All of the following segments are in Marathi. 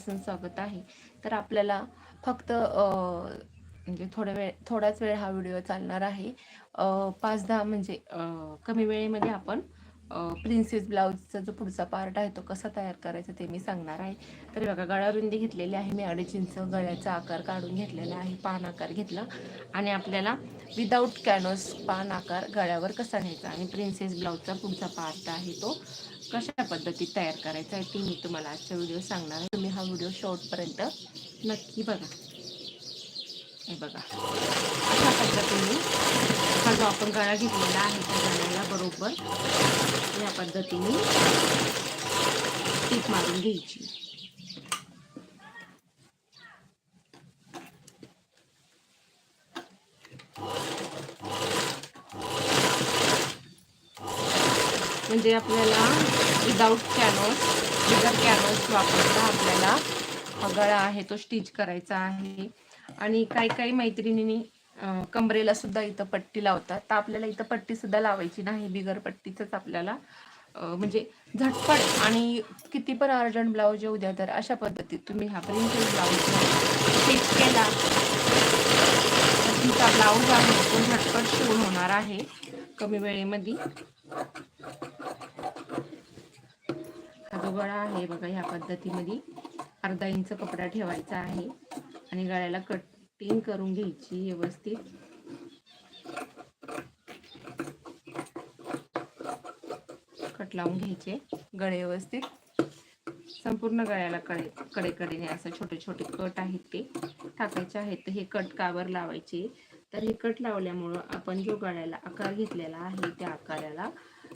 मनापासून स्वागत आहे. तर आपल्याला फक्त म्हणजे थोड्या वेळ थोडाच वेळ हा व्हिडिओ चालणार आहे. पाच दहा म्हणजे कमी वेळेमध्ये आपण प्रिन्सेस ब्लाऊजचा जो पुढचा पार्ट आहे तो कसा तयार करायचा ते मी सांगणार आहे. तर बघा गळारुंदी घेतलेली आहे मी अडीच इंच गळ्याचा आकार काढून घेतलेला आहे पान आकार घेतला. आणि आपल्याला विदाऊट कॅनोस पान आकार गळ्यावर कसा न्यायचा? आणि प्रिन्सेस ब्लाऊजचा पुढचा पार्ट आहे तो. कशा पद्धतीत तयार करायचा आहे ती मी तुम्हाला आजचा व्हिडिओ सांगणार आहे. तुम्ही हा व्हिडिओ शॉर्टपर्यंत नक्की बघा. हे बघा. अशा पद्धतीने हा जो आपण गळा घेतलेला आहे त्या गळ्याला बरोबर या पद्धतीने टीप मारून घ्यायची. म्हणजे आपल्याला विदाऊट कॅनॉस बिगर कॅनॉस वापरता आपल्याला हा गळा आहे तो स्टिच करायचा आहे. आणि काही काही मैत्रिणींनी कमरेला सुद्धा इथं पट्टी लावतात. तर आपल्याला इथं पट्टी सुद्धा लावायची नाही. बिगर पट्टीचंच आपल्याला म्हणजे झटपट आणि किती पण अर्जंट ब्लाऊज येऊ द्या तर अशा पद्धतीत तुम्ही हा प्रिन्सेस ब्लाऊज स्टिच केला. तर तुमचा ब्लाऊज आहे तो झटपट शिवून होणार आहे कमी वेळेमध्ये हा जो गळा आहे बघा ह्या पद्धतीमध्ये अर्धा इंच कपडा ठेवायचा आहे आणि गळ्याला कटिंग करून घ्यायची व्यवस्थित. कट लावून घ्यायचे गळे व्यवस्थित. संपूर्ण गळ्याला कडे कडे कडेने असं छोटे छोटे कट आहेत ते टाकायचे आहेत. तर हे कट कावर लावायचे? तर हे कट लावल्यामुळं आपण जो गळ्याला आकार घेतलेला आहे त्या आकाराला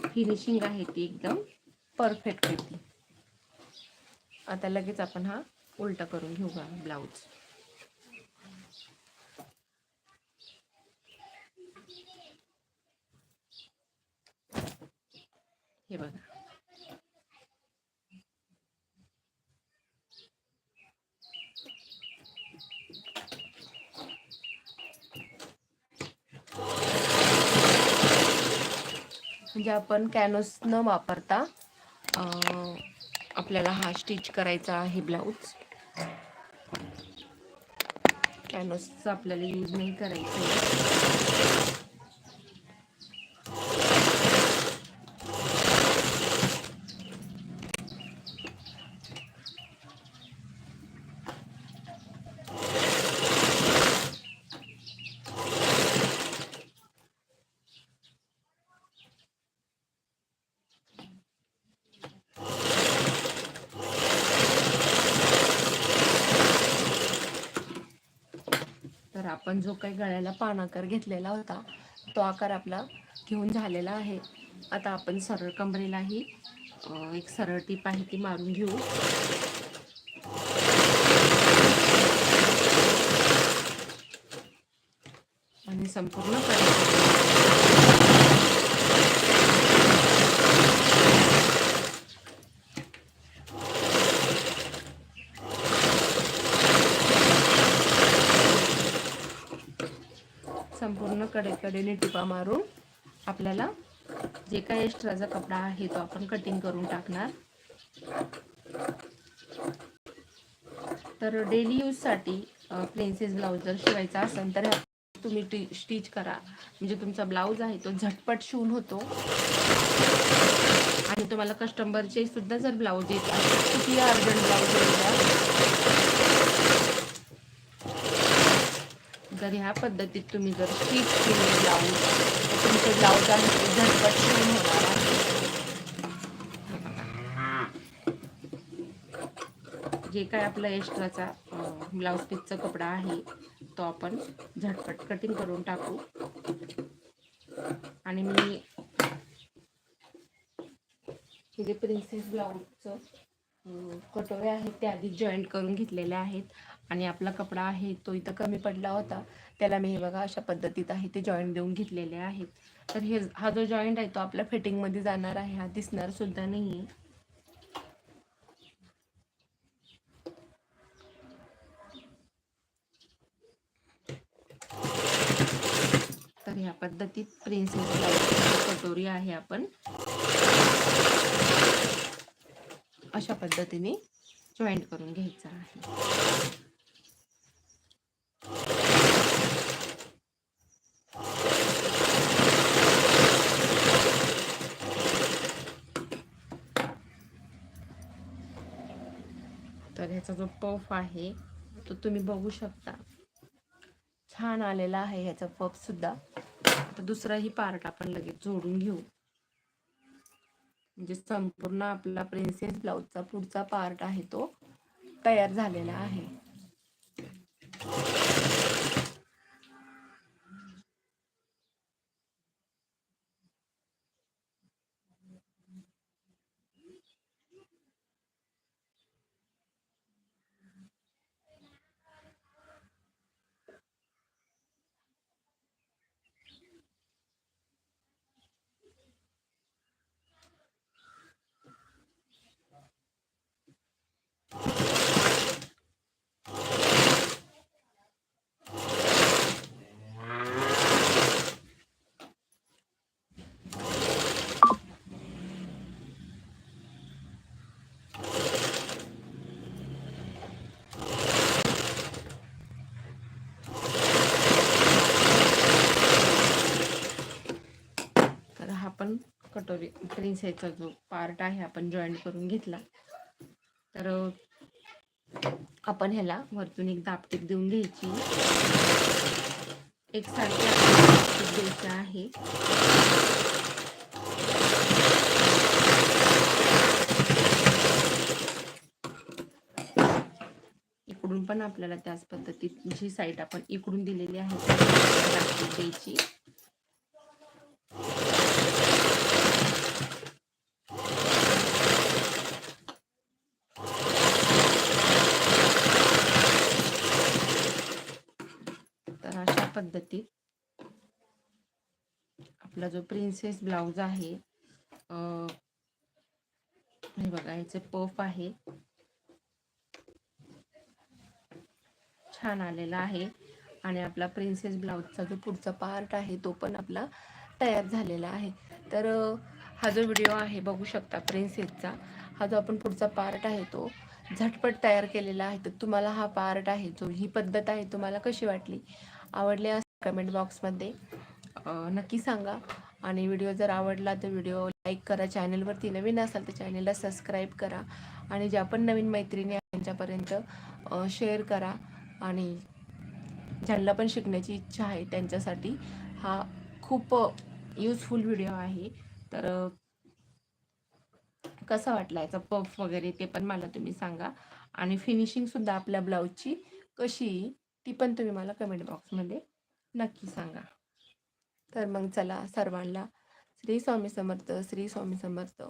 फिनिशिंग आहे ती एकदम परफेक्ट येते आता लगेच आपण हा उलटा करून घेऊ का ब्लाऊज. हे बघा. म्हणजे आपण कॅनोस न वापरता आपल्याला हा स्टिच करायचा आहे ब्लाऊज. कॅनव्हसचा आपल्याला यूज नाही करायचं तर आपण जो काही गळ्याला पान आकार घेतलेला होता तो आकार आपला घेऊन झालेला आहे. आता आपण सरळ कमरेलाही एक सरळ टीप आहे ती मारून घेऊ. आणि संपूर्ण कडे कडेने टिपा मारून आपल्याला जे काही एक्स्ट्राचा कपडा आहे तो आपण कटिंग करून टाकणार. तर डेली यूजसाठी प्लेन्सेस ब्लाऊज जर शिवायचा असेल तर तुम्ही टी स्टिच करा. म्हणजे तुमचा ब्लाऊज आहे तो झटपट शिवून होतो. आणि तुम्हाला कस्टमरचे सुद्धा जर ब्लाऊज येत किती अर्जंट ब्लाऊज येऊ जर ह्या पद्धतीत तुम्ही जर स्टिच केले ब्लाऊज तर ब्लाऊज आहे झटपट शिवून होणार आहे. जे काय आपला एक्स्ट्राचा ब्लाऊज पीसचा कपडा आहे तो आपण झटपट कटिंग करून टाकू. आणि मी हे जे प्रिन्सेस ब्लाऊजचं कटोरे आहेत ते आधी जॉईंट करून घेतलेले आहेत. आणि आपला कपडा आहे तो इथं कमी पडला होता. त्याला मी हे बघा अशा पद्धतीत आहे ते जॉईंट देऊन घेतलेले आहेत. तर हे हा जो जॉईंट आहे तो आपल्या फिटिंगमध्ये जाणार आहे. हा दिसणार सुद्धा नाही आहे तर ह्या पद्धतीत प्रिन्सेस कटोरी आहे आपण. अशा पद्धतीने जॉईंट करून घ्यायचा आहे. तर ह्याचा जो पफ आहे तो तुम्ही बघू शकता. छान आलेला आहे ह्याचा पफ सुद्धा. आता दुसराही पार्ट आपण लगेच जोडून घेऊ. म्हणजे संपूर्ण आपला प्रिन्सेस ब्लाऊजचा पुढचा पार्ट आहे तो तयार झालेला आहे तर हा पण प्रिन्स प्रिन्सेसचा जो पार्ट आहे आपण जॉईन करून घेतला. तर आपण ह्याला वरतून एक दापटीप देऊन घ्यायची. एकसारखी सारखी दापटीप आहे. इकडून पण आपल्याला त्याच पद्धतीत जी साईट आपण इकडून दिलेली आहे द्यायची तर अशा पद्धतीत आपला जो प्रिन्सेस ब्लाउज आहे हे बघा ह्याचे पफ आहे. छान आलेला आहे. आणि आपला प्रिन्सेस ब्लाउजचा जो पुढचा पार्ट आहे तो पण आपला तयार झालेला आहे. तर हा जो व्हिडिओ आहे बघू शकता प्रिन्सेसचा हा जो आपण पुढचा पार्ट आहे तो झटपट तयार केलेला आहे. तर तुम्हाला हा पार्ट आहे जो ही पद्धत आहे तुम्हाला कशी वाटली? आवडली कमेंट बॉक्समध्ये नक्की सांगा. आणि व्हिडिओ जर आवडला तर व्हिडिओ लाईक करा. चॅनलवरती नवीन असाल तर चॅनलला सबस्क्राईब करा. आणि ज्या पण नवीन मैत्रिणी त्यांच्यापर्यंत शेअर करा. आणि ज्यांना पण शिकण्याची इच्छा आहे त्यांच्यासाठी हा खूप युजफुल व्हिडिओ आहे. तर कसा वाटला याचा पफ वगैरे ते पण मला तुम्ही सांगा. आणि फिनिशिंगसुद्धा आपल्या ब्लाऊजची कशी येईल ती पण तुम्ही मला कमेंट बॉक्समध्ये नक्की सांगा. तर मग चला सर्वांना श्री स्वामी समर्थ श्री स्वामी समर्थ.